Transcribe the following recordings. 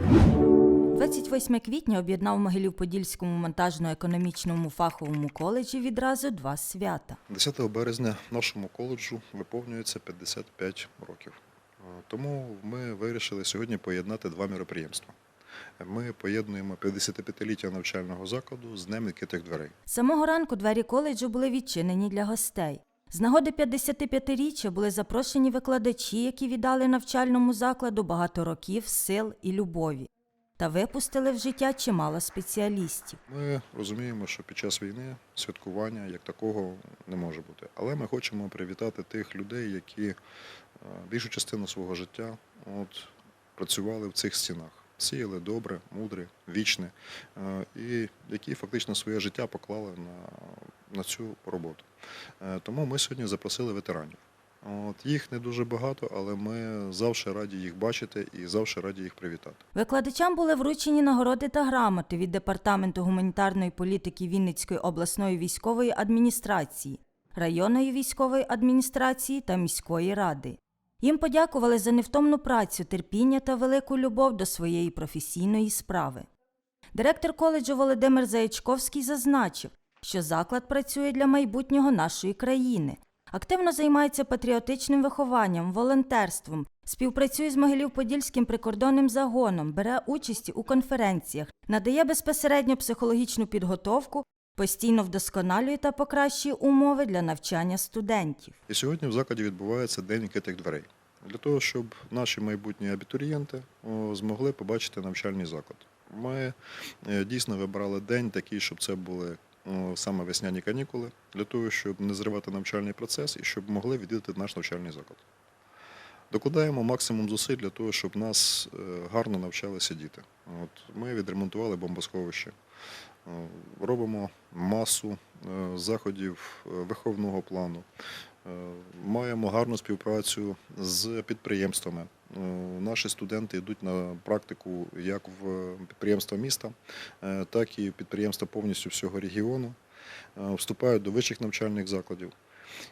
28 квітня об'єднав в Могилів-Подільському монтажно-економічному фаховому коледжі відразу два свята. 10 березня нашому коледжу виповнюється 55 років. Е, Тому ми вирішили сьогодні поєднати два міроприємства. Ми поєднуємо 55-ліття навчального закладу з Днем відкритих дверей. З самого ранку двері коледжу були відчинені для гостей. З нагоди 55-річчя були запрошені викладачі, які віддали навчальному закладу багато років, сил і любові, та випустили в життя чимало спеціалістів. Ми розуміємо, що під час війни святкування як такого не може бути. Але ми хочемо привітати тих людей, які е, більшу частину свого життя от, працювали в цих стінах. Сіяли добре, мудре, вічне, е, і які фактично своє життя поклали на, на цю роботу. Е, Тому ми сьогодні запросили ветеранів. От, їх не дуже багато, але ми завжди раді їх бачити і завжди раді їх привітати. Викладачам були вручені нагороди та грамоти від Департаменту гуманітарної політики Вінницької обласної військової адміністрації, районної військової адміністрації та міської ради. Їм подякували за невтомну працю, терпіння та велику любов до своєї професійної справи. Директор коледжу Володимир Заячковський зазначив, що заклад працює для майбутнього нашої країни, активно займається патріотичним вихованням, волонтерством, співпрацює з Могилів-Подільським прикордонним загоном, бере участь у конференціях, надає безпосередньо психологічну підготовку, постійно вдосконалює та покращує умови для навчання студентів. І сьогодні в закладі відбувається День відкритих дверей. Для того, щоб наші майбутні абітурієнти змогли побачити навчальний заклад. Ми е, дійсно вибрали день такий, щоб це були саме весняні канікули, для того, щоб не зривати навчальний процес і щоб могли відвідати наш навчальний заклад. Докладаємо максимум зусиль для того, щоб нас е, гарно навчалися діти. От, ми відремонтували бомбосховище, робимо масу е, заходів е, виховного плану. Е, Маємо гарну співпрацю з підприємствами. Е, Наші студенти йдуть на практику як в підприємства міста, е, так і в підприємства повністю всього регіону, Е, вступають до вищих навчальних закладів.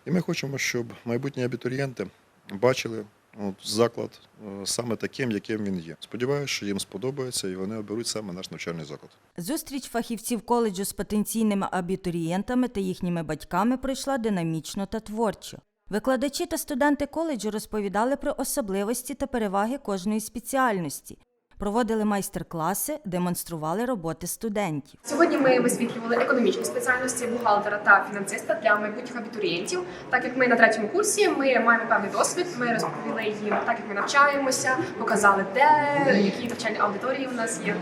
І ми хочемо, щоб майбутні абітурієнти бачили от, заклад е, саме таким, яким він є. Сподіваюся, що їм сподобається і вони оберуть саме наш навчальний заклад. Зустріч фахівців коледжу з потенційними абітурієнтами та їхніми батьками пройшла динамічно та творчо. Викладачі та студенти коледжу розповідали про особливості та переваги кожної спеціальності, проводили майстер-класи, демонстрували роботи студентів. Сьогодні ми висвітлювали економічні спеціальності бухгалтера та фінансиста для майбутніх абітурієнтів. Так як ми на третьому курсі, ми маємо певний досвід. Ми розповіли їм, так як ми навчаємося, показали де, які навчальні аудиторії у нас є.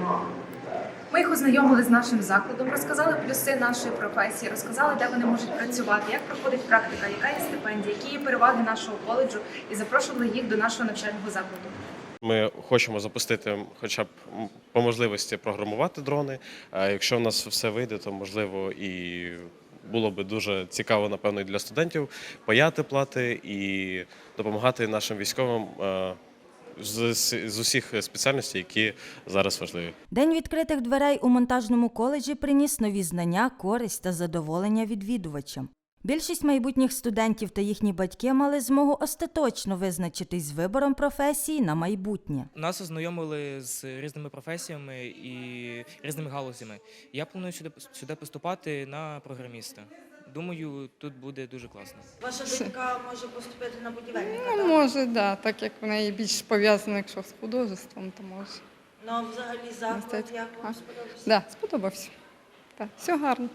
Ми їх ознайомили з нашим закладом, розказали плюси нашої професії, розказали, де вони можуть працювати, як проходить практика, яка є стипендія, які є переваги нашого коледжу, і запрошували їх до нашого навчального закладу. Ми хочемо запустити, хоча б по можливості програмувати дрони. А якщо в нас все вийде, то можливо і було би дуже цікаво, напевно, і для студентів паяти плати і допомагати нашим військовим е, з, з з усіх спеціальностей, які зараз важливі. День відкритих дверей у монтажному коледжі приніс нові знання, користь та задоволення відвідувачам. Більшість майбутніх студентів та їхні батьки мали змогу остаточно визначитись з вибором професії на майбутнє. Нас ознайомили з різними професіями і різними галузями. Я планую сюди, сюди поступати на програміста. Думаю, тут буде дуже класно. Ваша донька може поступити на будівельника? Ну, так? може, да, так як в неї більш пов'язано, якщо з художеством, то може. Ну, а взагалі заклад, Мистецтво. як вам сподобався? Да, сподобався. Так, все гарно.